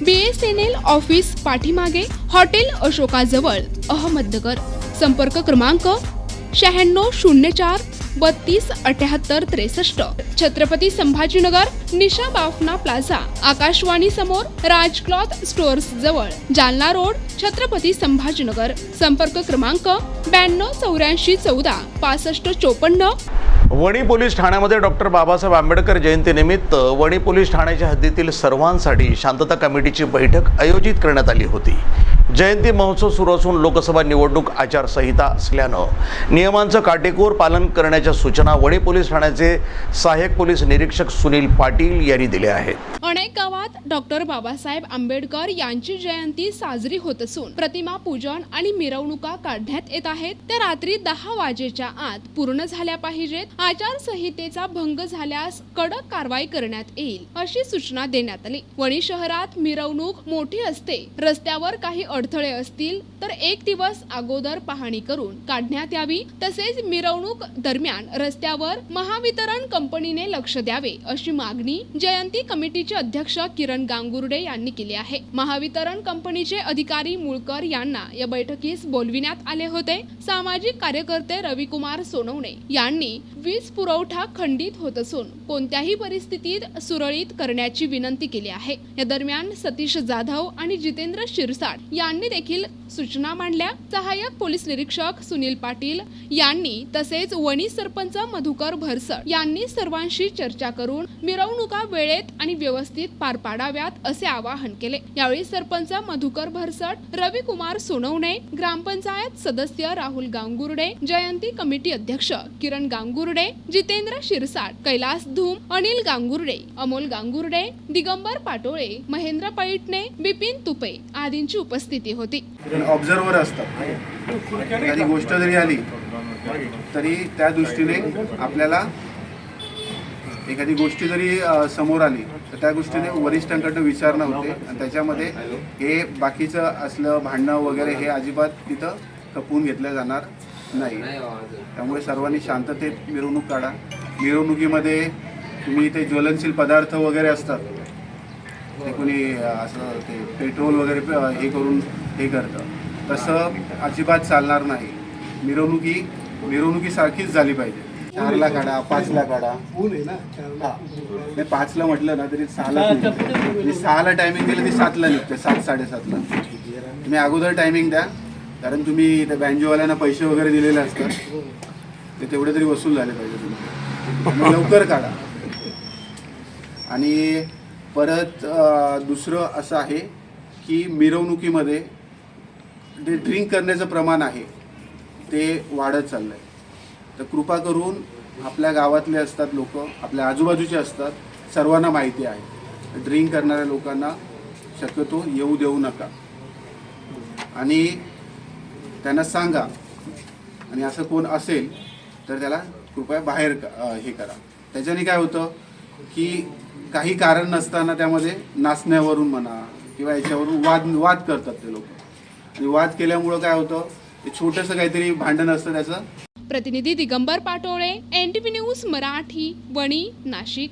B S N L office पाठीमागे hotel अशोकाजवळ अहमदनगर. संपर्क क्रमांक शहाण्णव शून्य चार बत्तीस अठ्याहत्तर त्रेसष्ट. छत्रपती संभाजीनगर निशा बाफना प्लाझा आकाशवाणी समोर राज क्लॉथ स्टोअर्स जवळ जालना रोड छत्रपती संभाजीनगर. संपर्क क्रमांक ब्याण्णव चौऱ्याऐंशी चौदा पासष्ट चोपन्न. वणी पोलीस ठाण्यामध्ये डॉक्टर बाबासाहेब आंबेडकर जयंतीनिमित्त वणी पोलीस ठाण्याच्या हद्दीतील सर्वांसाठी शांतता कमिटीची बैठक आयोजित करण्यात आली होती. जयंती महोत्सव सुरू असून लोकसभा निवडणूक आचारसंहिता असल्यानं नियमांचं काटेकोर पालन करण्याच्या सूचना वणी पोलीस ठाण्याचे सहाय्यक पोलीस निरीक्षक सुनील पाटील यांनी दिल्या आहेत. अनेक गावात डॉक्टर बाबासाहेब आंबेडकर यांची जयंती साजरी होत असून प्रतिमा पूजन आणि मिरवणुका काढण्यात येत आहेत. त्या रात्री दहा वाजेच्या आत पूर्ण झाल्या पाहिजेत. आचारसंहितेचा भंग झाल्यास कडक कारवाई करण्यात येईल अशी सूचना देण्यात आली. वणी शहरात मिरवणूक मोठी असते. रस्त्यावर काही अडथळे असतील तर एक दिवस अगोदर पाहणी करून काढण्यात यावी. तसेच मिरवणूक दरम्यान रस्त्यावर महावितरण कंपनीने लक्ष द्यावे अशी मागणी जयंती कमिटीच्या अध्यक्ष किरण गांगुर्डे यांनी केली आहे. महावितरण कंपनीचे अधिकारी मुळकर यांना या बैठकीस बोलविण्यात आले होते. सामाजिक कार्यकर्ते रविकुमार सोनवणे यांनी वीज पुरवठा खंडित होत असून कोणत्याही परिस्थितीत सुरळीत करण्याची विनंती केली आहे. या दरम्यान सतीश जाधव आणि जितेंद्र शिरसाट यांनी देखील सूचना मांडल्या. सहाय्यक पोलीस निरीक्षक सुनील पाटील यांनी तसेच वणी सरपंच मधुकर भरसळ यांनी सर्वांशी चर्चा करून मिरवणुका वेळेत आणि व्यवस्थित पार पाडाव्यात असे आवाहन केले. यावेळी सरपंच मधुकर भरसट रविकुमार सोनवणे ग्रामपंचायत सदस्य राहुल गांगुर्डे जयंती कमिटी अध्यक्ष किरण गांगुर्डे जितेंद्र शिरसाट कैलास धूम अनिल गांगुर्डे अमोल गांगुर्डे दिगंबर पाटोळे महेंद्र पैठणे बिपिन तुपे आदींची उपस्थिती होती. ऑब्झर्वर असतात. गोष्ट जरी आली तरी त्या दृष्टीने आपल्याला एखादी गोष्टी जरी समोर आली तर त्या गोष्टीने वरिष्ठांकडनं विचारणं होते आणि त्याच्यामध्ये हे बाकीचं असलं भांडणं वगैरे हे अजिबात तिथं खपवून घेतलं जाणार नाही. त्यामुळे सर्वांनी शांततेत मिरवणूक काढा. मिरवणुकीमध्ये तुम्ही इथे ज्वलनशील पदार्थ वगैरे असतात. ते कोणी असं ते पेट्रोल वगैरे हे करून हे करतं. तसं अजिबात चालणार नाही. मिरवणुकी मिरवणुकीसारखीच झाली पाहिजे. चारला काढा पाचला काढा. हा. नाही पाचला म्हटलं ना तरी सहाला निघतं. सहाला टायमिंग दिलं ती सातला निघते सात साडेसातला. तुम्ही अगोदर टायमिंग द्या कारण तुम्ही त्या बँजोवाल्यांना पैसे वगैरे दिलेले असतात. ते तेवढे तरी वसूल झाले पाहिजे तुम्ही लवकर काढा. आणि परत दुसरं असं आहे की मिरवणुकीमध्ये जे ड्रिंक करण्याचं प्रमाण आहे ते वाढत चाललं आहे तर कृपा करून आपल्या गावातले असतात लोक आपल्या आजूबाजूचे असतात सर्वांना माहिती आहे. ड्रिंक करणाऱ्या लोकांना शक्यतो येऊ देऊ नका. आणि त्यांना सांगा आणि असं कोण असेल तर त्याला कृपया बाहेर हे करा. त्याच्याने काय होतं की काही कारण नसताना त्यामध्ये नाचण्यावरून म्हणा किंवा याच्यावरून वाद वाद करतात ते लोक. आणि वाद केल्यामुळं काय होतं ते छोटंसं काहीतरी भांडण असतं त्याचं. प्रतिनिधी Digambar Patole N T news Marathi Wani Nashik.